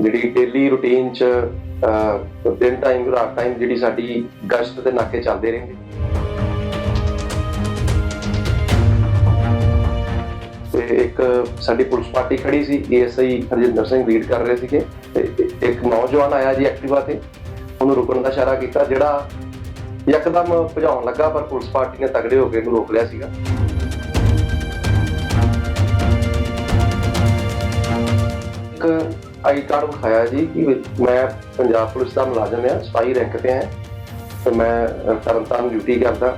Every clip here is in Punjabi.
ਜਿਹੜੀ ਡੇਲੀ ਰੁਟੀਨ ਚ ਅਹ, ਦਿਨ ਟਾਈਮ ਰਾਤ ਟਾਈਮ ਜਿਹੜੀ ਸਾਡੀ ਗਸ਼ਤ ਦੇ ਨਾਕੇ ਚੱਲਦੇ ਰਹਿੰਦੇ। ਤੇ ਇੱਕ ਸਾਡੀ ਪੁਲਿਸ ਪਾਰਟੀ ਖੜੀ ਸੀ ਏਐਸਆਈ ਹਰਜਿੰਦਰ ਸਿੰਘ ਲੀਡ ਕਰ ਰਹੇ ਸੀਗੇ। ਤੇ ਇੱਕ ਨੌਜਵਾਨ ਆਇਆ ਜੀ ਐਕਟਿਵਾ ਤੇ ਉਹਨੂੰ ਰੁਕਣ ਦਾ ਇਸ਼ਾਰਾ ਕੀਤਾ ਜਿਹੜਾ ਯਕਦਮ ਭਜਾਉਣ ਲੱਗਾ ਪਰ ਪੁਲਿਸ ਪਾਰਟੀ ਨੇ ਤਗੜੇ ਹੋ ਕੇ ਇਹਨੂੰ ਰੋਕ ਲਿਆ ਸੀਗਾ। ਆਈ ਕਾਰਡ ਵਿਖਾਇਆ ਜੀ ਕਿ ਮੈਂ ਪੰਜਾਬ ਪੁਲਿਸ ਦਾ ਮੁਲਾਜ਼ਮ ਹਾਂ ਸਪਾਈ ਰੈਂਕ ਤੇ ਹਾਂ, ਤੇ ਮੈਂ ਤਰਨਤਾਰਨ ਡਿਊਟੀ ਕਰਦਾ।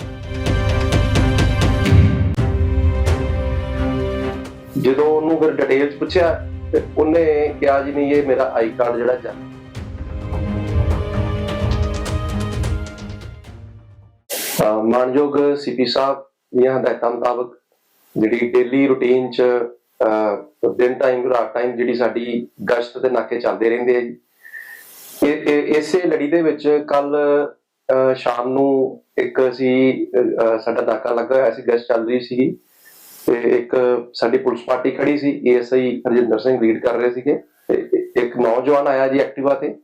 ਜਦੋਂ ਉਹਨੂੰ ਫਿਰ ਡਿਟੇਲਸ ਪੁੱਛਿਆ, ਤੇ ਉਹਨੇ ਕਿਹਾ ਜੀ, ਨਹੀਂ, ਇਹ ਮੇਰਾ ਆਈ ਕਾਰਡ ਜਿਹੜਾ ਜਾ ਮਾਨਯੋਗ ਸੀਪੀ ਸਾਹਿਬ ਦੀਆਂ ਹਦਾਇਤਾਂ ਮੁਤਾਬਕ ਜਿਹੜੀ ਡੇਲੀ ਰੁਟੀਨ ਚ ਦਿਨ ਟਾਈਮ ਰਾਤ ਟਾਈਮ ਜਿਹੜੀ ਸਾਡੀ ਗਸ਼ਤ ਦੇ ਨਾਕੇ ਚੱਲਦੇ ਰਹਿੰਦੇ ਆ ਜੀ। ਇਹ ਇਸੇ ਲੜੀ ਦੇ ਵਿੱਚ ਕੱਲ ਸ਼ਾਮ ਨੂੰ ਇੱਕ ਅਸੀਂ ਸਾਡਾ ਨਾਕਾ ਲੱਗਾ ਹੋਇਆ ਸੀ, ਗਸ਼ਤ ਚੱਲ ਰਹੀ ਸੀ ਤੇ ਇੱਕ ਸਾਡੀ ਪੁਲਿਸ ਪਾਰਟੀ ਖੜੀ ਸੀ ਏਐਸਆਈ ਹਰਜਿੰਦਰ ਸਿੰਘ ਲੀਡ ਕਰ ਰਹੇ ਸੀਗੇ। ਤੇ ਇੱਕ ਨੌਜਵਾਨ ਆਇਆ ਜੀ ਐਕਟਿਵਾ ਤੇ,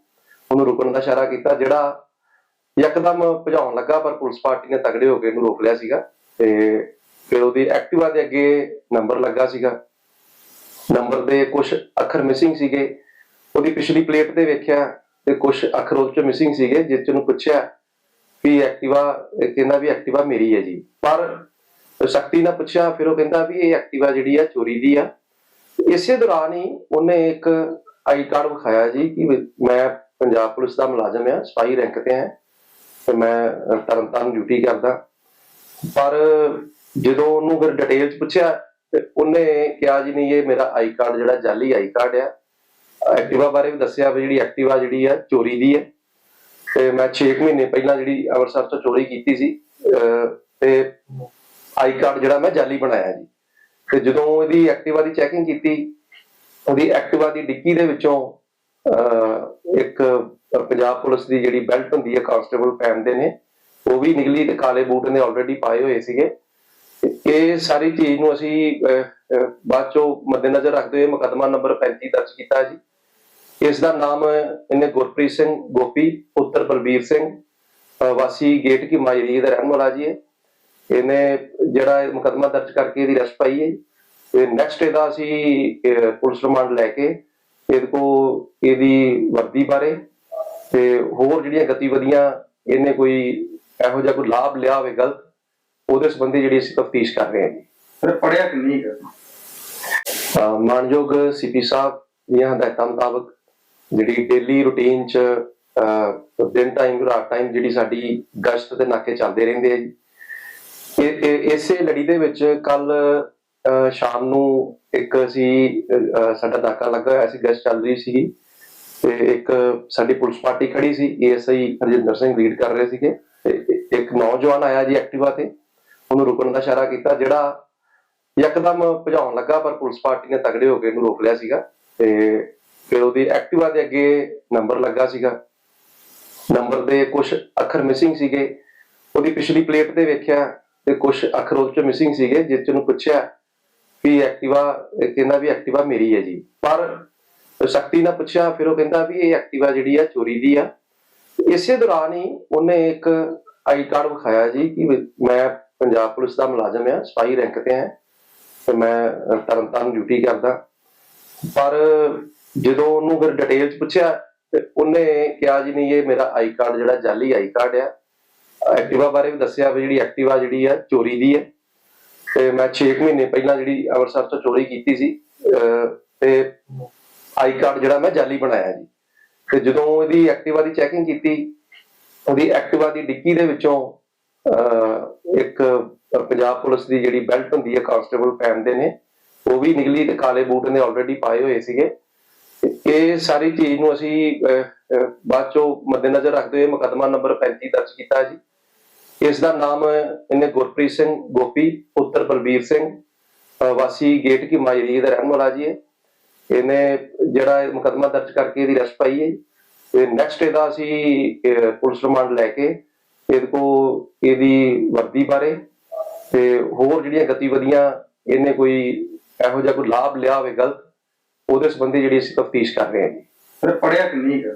ਉਹਨੂੰ ਰੁਕਣ ਦਾ ਇਸ਼ਾਰਾ ਕੀਤਾ, ਜਿਹੜਾ ਯਕਦਮ ਭਜਾਉਣ ਲੱਗਾ, ਪਰ ਪੁਲਿਸ ਪਾਰਟੀ ਨੇ ਤਗੜੇ ਹੋ ਕੇ ਇਹਨੂੰ ਰੋਕ ਲਿਆ ਸੀਗਾ। ਤੇ ਫਿਰ ਉਹਦੀ ਐਕਟਿਵਾ ਦੇ ਅੱਗੇ ਨੰਬਰ ਲੱਗਾ ਸੀਗਾ। ਨੰਬਰ ਦੇ ਕੁਝ ਅੱਖਰ ਮਿਸਿੰਗ ਸੀਗੇ। ਉਹਦੀ ਪਿਛਲੀ ਪਲੇਟ ਤੇ ਵੇਖਿਆ ਤੇ ਕੁਝ ਅੱਖਰ ਉਹਦੇ ਚ ਮਿਸਿੰਗ ਸੀਗੇ, ਜਿਸ ਚ ਉਹਨੂੰ ਪੁੱਛਿਆ ਵੀ ਐਕਟਿਵਾ ਕਹਿੰਦਾ ਵੀ ਐਕਟਿਵਾ ਮੇਰੀ ਹੈ ਜੀ। ਪਰ ਸ਼ਕਤੀ ਨਾਲ ਪੁੱਛਿਆ, ਫਿਰ ਉਹ ਕਹਿੰਦਾ ਵੀ ਇਹ ਐਕਟਿਵਾ ਜਿਹੜੀ ਆ, ਚੋਰੀ ਦੀ ਆ। ਇਸੇ ਦੌਰਾਨ ਹੀ ਉਹਨੇ ਇੱਕ ਆਈ ਕਾਰਡ ਵਿਖਾਇਆ ਜੀ ਕਿ ਮੈਂ ਪੰਜਾਬ ਪੁਲਿਸ ਦਾ ਮੁਲਾਜ਼ਮ ਆ ਸਪਾਈ ਰੈਂਕ ਤੇ ਹਾਂ ਤੇ ਮੈਂ ਤਰਨਤਾਰਨ ਡਿਊਟੀ ਕਰਦਾ। ਪਰ ਜਦੋਂ ਉਹਨੂੰ ਫਿਰ ਡਿਟੇਲ 'ਚ ਪੁੱਛਿਆ ਤੇ ਉਹਨੇ ਕਿਹਾ ਜੀ, ਨਹੀਂ, ਇਹ ਮੇਰਾ ਆਈ ਕਾਰਡ ਜਿਹੜਾ ਜਾਲੀ ਆਈ ਕਾਰਡ ਆ। ਐਕਟਿਵਾ ਬਾਰੇ ਵੀ ਦੱਸਿਆ ਵੀ ਜਿਹੜੀ ਐਕਟਿਵਾ ਜਿਹੜੀ ਆ, ਚੋਰੀ ਦੀ ਹੈ ਤੇ ਮੈਂ 6 ਮਹੀਨੇ ਪਹਿਲਾਂ ਜਿਹੜੀ ਅੰਮ੍ਰਿਤਸਰ ਤੋਂ ਚੋਰੀ ਕੀਤੀ ਸੀ ਤੇ ਆਈ ਕਾਰਡ ਜਿਹੜਾ ਮੈਂ ਜਾਲੀ ਬਣਾਇਆ ਜੀ। ਤੇ ਜਦੋਂ ਇਹਦੀ ਐਕਟਿਵਾ ਦੀ ਚੈਕਿੰਗ ਕੀਤੀ, ਉਹਦੀ ਐਕਟਿਵਾ ਦੀ ਡਿੱਕੀ ਦੇ ਵਿੱਚੋਂ ਇੱਕ ਪੰਜਾਬ ਪੁਲਿਸ ਦੀ ਜਿਹੜੀ ਬੈਲਟ ਹੁੰਦੀ ਹੈ ਕਾਂਸਟੇਬਲ ਪਹਿਨਦੇ ਨੇ, ਉਹ ਵੀ ਨਿਕਲੀ ਤੇ ਕਾਲੇ ਬੂਟ ਨੇ ਆਲਰੇਡੀ ਪਾਏ ਹੋਏ ਸੀਗੇ। ਇਹ ਸਾਰੀ ਚੀਜ਼ ਨੂੰ ਅਸੀਂ ਬਾਅਦ ਚੋਂ ਮੱਦੇਨਜ਼ਰ ਰੱਖਦੇ ਹੋਏ ਮੁਕੱਦਮਾ ਨੰਬਰ 35 ਦਰਜ ਕੀਤਾ ਜੀ। ਇਸ ਦਾ ਨਾਮ ਇਹਨੇ ਗੁਰਪ੍ਰੀਤ ਸਿੰਘ ਗੋਪੀ, ਪੁੱਤਰ ਬਲਬੀਰ ਸਿੰਘ ਵਾਸੀ ਗੇਟ ਕੀ ਮਾਜਰੀ ਦਾ ਰਹਿਣ ਵਾਲਾ ਜੀ ਹੈ ਇਹਨੇ ਜਿਹੜਾ ਇਹ ਮੁਕੱਦਮਾ ਦਰਜ ਕਰਕੇ ਇਹਦੀ ਰੈਸਟ ਪਾਈ ਹੈ ਤੇ ਨੈਕਸਟ ਇਹਦਾ ਅਸੀਂ ਪੁਲਿਸ ਰਿਮਾਂਡ ਲੈ ਕੇ ਇਹਦੇ ਕੋ ਇਹਦੀ ਵਰਦੀ ਬਾਰੇ ਤੇ ਹੋਰ ਜਿਹੜੀਆਂ ਗਤੀਵਿਧੀਆਂ ਇਹਨੇ ਕੋਈ ਇਹੋ ਜਿਹਾ ਕੋਈ ਲਾਭ ਲਿਆ ਹੋਵੇ, ਗਲਤ ਉਹਦੇ ਸੰਬੰਧੀ ਜਿਹੜੀ ਅਸੀਂ ਤਫਤੀਸ਼ ਕਰ ਰਹੇ ਹਾਂ ਜੀ। ਫਿਰ ਪੜਿਆ ਕਿੰਨੀ ਹੈ ਅਹ ਮਾਨਯੋਗ ਸੀਪੀ ਸਾਹਿਬ ਦੀਆਂ ਹਦਾਇਤਾਂ ਮੁਤਾਬਕ ਜਿਹੜੀ ਡੇਲੀ ਰੁਟੀਨ ਚ ਦਿਨ ਟਾਈਮ ਰਾਤ ਟਾਈਮ ਜਿਹੜੀ ਸਾਡੀ ਗਸ਼ਤ ਤੇ ਨਾਕੇ ਚੱਲਦੇ ਰਹਿੰਦੇ ਆ ਜੀ। ਇਹ ਇਸੇ ਲੜੀ ਦੇ ਵਿੱਚ ਕੱਲ ਸ਼ਾਮ ਨੂੰ ਇੱਕ ਅਸੀਂ ਸਾਡਾ ਨਾਕਾ ਲੱਗਾ ਹੋਇਆ ਸੀ ਗਸ਼ਤ ਚੱਲ ਰਹੀ ਸੀ ਤੇ ਇੱਕ ਸਾਡੀ ਪੁਲਿਸ ਪਾਰਟੀ ਖੜੀ ਸੀ ਏਐਸਆਈ ਹਰਜਿੰਦਰ ਸਿੰਘ ਲੀਡ ਕਰ ਰਹੇ ਸੀਗੇ। ਤੇ ਇੱਕ ਨੌਜਵਾਨ ਆਇਆ ਜੀ ਐਕਟਿਵਾ ਤੇ। ਉਹਨੂੰ ਰੁਕਣ ਦਾ ਇਸ਼ਾਰਾ ਕੀਤਾ, ਜਿਹੜਾ ਯਕਦਮ ਭਜਾਉਣ ਲੱਗਾ, ਪਰ ਪੁਲਿਸ ਪਾਰਟੀ ਨੇ ਤਗੜੇ ਹੋ ਕੇ ਇਹਨੂੰ ਰੋਕ ਲਿਆ ਸੀਗਾ ਤੇ ਫਿਰ ਉਹਦੀ ਐਕਟਿਵਾ ਦੇ ਅੱਗੇ ਨੰਬਰ ਲੱਗਾ ਸੀਗਾ। ਨੰਬਰ ਦੇ ਕੁਝ ਅੱਖਰ ਮਿਸਿੰਗ ਸੀਗੇ। ਉਹਦੀ ਪਿਛਲੀ ਪਲੇਟ ਤੇ ਵੇਖਿਆ ਤੇ ਕੁਝ ਅੱਖਰ ਉਹਦੇ ਚ ਮਿਸਿੰਗ ਸੀਗੇ, ਜਿਸ ਚ ਉਹਨੂੰ ਪੁੱਛਿਆ ਵੀ ਐਕਟਿਵਾ, ਕਹਿੰਦਾ ਵੀ ਐਕਟਿਵਾ ਮੇਰੀ ਹੈ ਜੀ। ਪਰ ਸ਼ਕਤੀ ਨਾਲ ਪੁੱਛਿਆ, ਫਿਰ ਉਹ ਕਹਿੰਦਾ ਵੀ ਇਹ ਐਕਟਿਵਾ ਜਿਹੜੀ ਆ, ਚੋਰੀ ਦੀ ਆ। ਇਸੇ ਦੌਰਾਨ ਹੀ ਉਹਨੇ ਇੱਕ ਆਈ ਕਾਰਡ ਵਿਖਾਇਆ ਜੀ ਕਿ ਮੈਂ ਪੰਜਾਬ ਪੁਲਿਸ ਦਾ ਮੁਲਾਜ਼ਮ ਆ ਸਪਾਈ ਰੈਂਕ ਤੇ ਹਾਂ ਤੇ ਮੈਂ ਤਰਨਤਾਰਨ ਡਿਊਟੀ ਕਰਦਾ। ਪਰ ਜਦੋਂ ਉਹਨੂੰ ਫਿਰ ਡਿਟੇਲਸ ਪੁੱਛਿਆ ਤੇ ਉਹਨੇ ਕਿਹਾ ਜੀ ਨਹੀਂ, ਇਹ ਮੇਰਾ ਆਈ ਕਾਰਡ ਜਿਹੜਾ ਜਾਲੀ ਆਈ ਕਾਰਡ ਆ ਐਕਟਿਵਾ ਬਾਰੇ ਵੀ ਦੱਸਿਆ ਵੀ ਜਿਹੜੀ ਐਕਟਿਵਾ ਜਿਹੜੀ ਆ, ਚੋਰੀ ਦੀ ਹੈ ਤੇ ਮੈਂ 6 ਮਹੀਨੇ ਪਹਿਲਾਂ ਜਿਹੜੀ ਅੰਮ੍ਰਿਤਸਰ ਤੋਂ ਚੋਰੀ ਕੀਤੀ ਸੀ ਤੇ ਆਈ ਕਾਰਡ ਜਿਹੜਾ ਮੈਂ ਜਾਲੀ ਬਣਾਇਆ ਜੀ। ਤੇ ਜਦੋਂ ਇਹਦੀ ਐਕਟਿਵਾ ਦੀ ਚੈਕਿੰਗ ਕੀਤੀ, ਉਹਦੀ ਐਕਟਿਵਾ ਦੀ ਡਿੱਕੀ ਦੇ ਵਿੱਚੋਂ ਇੱਕ ਪੰਜਾਬ ਪੁਲਿਸ ਦੀ ਜਿਹੜੀ ਬੈਲਟ ਹੁੰਦੀ ਹੈ, ਕਾਂਸਟੇਬਲ ਪਹਿਨਦੇ ਨੇ, ਉਹ ਵੀ ਨਿਕਲੀ ਤੇ ਕਾਲੇ ਬੂਟ ਨੇ ਆਲਰੇਡੀ ਪਾਏ ਹੋਏ ਸੀਗੇ। ਇਹ ਸਾਰੀ ਚੀਜ਼ ਨੂੰ ਅਸੀਂ ਬਾਅਦ ਚੋਂ ਮੱਦੇਨਜ਼ਰ ਰੱਖਦੇ ਹੋਏ ਮੁਕੱਦਮਾ ਨੰਬਰ 35 ਦਰਜ ਕੀਤਾ ਜੀ। ਇਸ ਦਾ ਨਾਮ ਇਹਨੇ ਗੁਰਪ੍ਰੀਤ ਸਿੰਘ ਗੋਪੀ, ਪੁੱਤਰ ਬਲਬੀਰ ਸਿੰਘ ਵਾਸੀ ਗੇਟ ਕੀ ਮਾਜਰੀ ਦਾ ਰਹਿਣ ਵਾਲਾ ਜੀ ਹੈ ਇਹਨੇ ਜਿਹੜਾ ਇਹ ਮੁਕੱਦਮਾ ਦਰਜ ਕਰਕੇ ਇਹਦੀ ਰੈਸਟ ਪਾਈ ਹੈ ਤੇ ਨੈਕਸਟ ਇਹਦਾ ਅਸੀਂ ਪੁਲਿਸ ਰਿਮਾਂਡ ਲੈ ਕੇ ਇਹਦੇ ਕੋ ਇਹਦੀ ਵਰਦੀ ਬਾਰੇ ਤੇ ਹੋਰ ਜਿਹੜੀਆਂ ਗਤੀਵਿਧੀਆਂ ਇਹਨੇ ਕੋਈ ਇਹੋ ਜਿਹਾ ਕੋਈ ਲਾਭ ਲਿਆ ਹੋਵੇ ਗਲਤ, ਉਹਦੇ ਸੰਬੰਧੀ ਜਿਹੜੀ ਅਸੀਂ ਤਫਤੀਸ਼ ਕਰ ਰਹੇ ਹਾਂ ਜੀ। ਫਿਰ ਪੜਿਆ ਕਿੰਨੀ ਕੁ